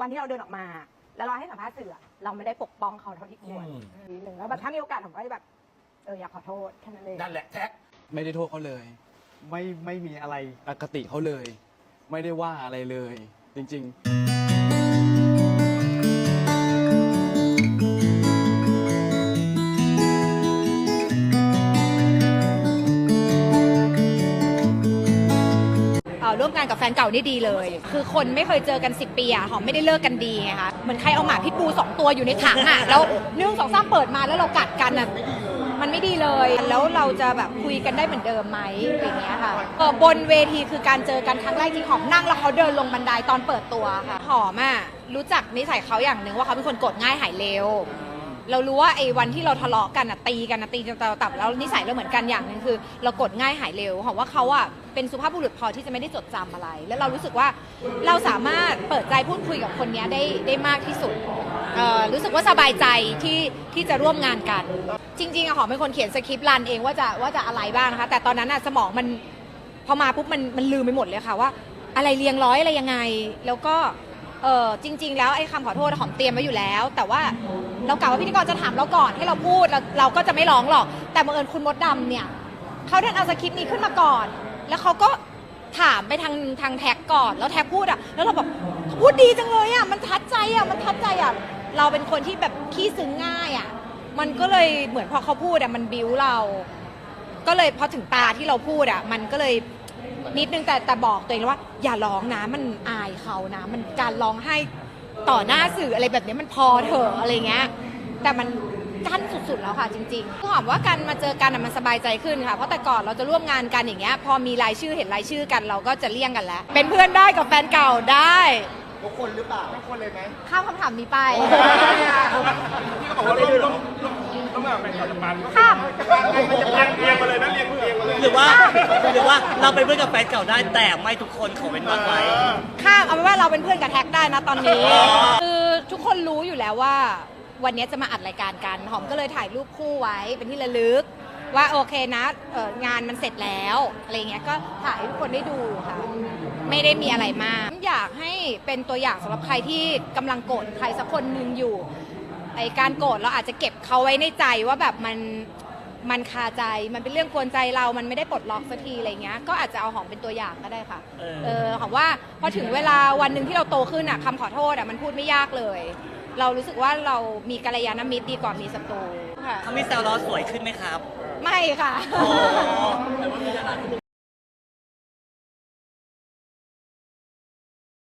วันที่เราเดินออกมา แล้วเราให้สัมภาษณ์สื่ออะเราไม่ได้ปกป้องเขาเท่าที่ควรอืม นิดนึงแล้วแบบถ้ามีโอกาสผมก็จะแบบเอออยากขอโทษแค่นั้นเอง นั่นแหละแท็ก ไม่ได้โทษเขาเลย ไม่ไม่มีอะไรอคติเขาเลย ไม่ได้ว่าอะไรเลย จริงเร่วมงานกับแฟนเก่านี่ดีเลย คือคนไม่เคยเจอกัน 10 ปีอะหอมไม่ได้เลิกกันดีไงคะเหมือนใครเอาหมาพิษบูสองตัวอยู่ในถังอะแล้วนึ่งสองสามเปิดมาแล้วเรากัดกันอะมันไม่ดีเลย แล้วเราจะแบบคุยกันได้เหมือนเดิมไหมอย่างเงี้ยค่ะบนเวทีคือการเจอกันครั้งแรกที่หอมนั่งแล้วเขาเดินลงบันไดตอนเปิดตัวค่ะหอมอะรู้จักนิสัยเขาอย่างหนึ่งว่าเขาเป็นคนโกรธง่ายหายเร็ว เรารู้ว่าไอ้วันที่เราทะเลาะกันอะตีกันอะตีจนตาตับแล้วนิสัยเราเหมือนกันอย่างหนึ่งคือ เรากดง่ายหายเร็วหอมว่าเขาอะเป็นสุภาพบุรุษพอที่จะไม่ได้จดจำอะไร แล้วเรารู้สึกว่าเราสามารถเปิดใจพูดคุยกับคนเนี้ยได้ได้มากที่สุดเอ่อรู้สึกว่าสบายใจที่ที่จะร่วมงานกัน จริงๆอะหอมเป็นคนเขียนสคริปต์รันเองว่าจะว่าจะอะไรบ้างนะคะ แต่ตอนนั้นอะสมองมัน พอมาปุ๊บมันมันลืมไปหมดเลยค่ะว่า อะไรเรียงร้อยอะไรยังไง แล้วก็ เออจริง ๆ แล้วไอ้คำขอโทษหอมเตรียมไว้อยู่แล้ว แต่ว่าเรากะว่าพิธีกรจะถามเราก่อนให้เราพูดเราเราก็จะไม่ร้องหรอก แต่บังเอิญคุณมดดำเนี่ยเขาดันเอาสคริปต์นี้ขึ้นมาก่อน แล้วเขาก็ถามไปทางทางแท็กก่อนแล้วแท็กพูดอะแล้วเราแบบพูดดีจังเลยอะมันทัดใจอะมันทัดใจอะเราเป็นคนที่แบบขี้ซึ้งง่ายอะมันก็เลยเหมือนพอเขาพูดอะมันบิ้วเรา ก็เลยพอถึงตาที่เราพูดอะมันก็เลย นิดนึงแต่แต่บอกตัวเองว่า อย่าร้องนะมันอายเขานะมันการร้องไห้ต่อหน้าสื่ออะไรแบบนี้มันพอเถอะอะไรเงี้ยแต่มันกั้นสุดๆแล้วค่ะจริงๆหอมว่าการมาเจอกันอะมันสบายใจขึ้นค่ะ เพราะแต่ก่อนเราจะร่วมงานกันอย่างเงี้ยพอมีรายชื่อเห็นรายชื่อกันเราก็จะเลี่ยงกันแล้ว เป็นเพื่อนได้กับแฟนเก่าได้ทุกคนหรือเปล่าทุกคนเลยไหมข้ามคำถามนี้ไป หรือว่าหรือว่าเราเป็นเพื่อนกับแฟนเก่าได้แต่ไม่ทุกคนเขาเป็นบ้างไหมข้ามเอาเป็นว่าเราเป็นเพื่อนกับแท็กได้นะตอนนี้ คือทุกคนรู้อยู่แล้วว่า วันนี้จะมาอัดรายการกันหอมก็เลยถ่ายรูปคู่ไว้เป็นที่ระลึก ว่าโอเคนะเอ่องานมันเสร็จแล้วอะไรเงี้ยก็ถ่ายให้ทุกคนได้ดูค่ะ ไม่ได้มีอะไรมากอยากให้เป็นตัวอย่างสำหรับใครที่กำลังโกรธใครสักคนหนึ่งอยู่ไอการโกรธเราอาจจะเก็บเขาไว้ในใจว่าแบบมัน มันคาใจมันเป็นเรื่องกวนใจเรา มันไม่ได้ปลดล็อกสักทีอะไรเงี้ย ก็อาจจะเอาหอมเป็นตัวอย่างก็ได้ค่ะ เออ เออหอมว่าพอถึงเวลาวันหนึ่งที่เราโตขึ้นอะคำขอโทษอะมันพูดไม่ยากเลย เรารู้สึกว่าเรามีกัลยาณมิตรดีกว่ามีศัตรูค่ะ เขามีแซวเราสวยขึ้นไหมครับ ไม่ค่ะอ๋อ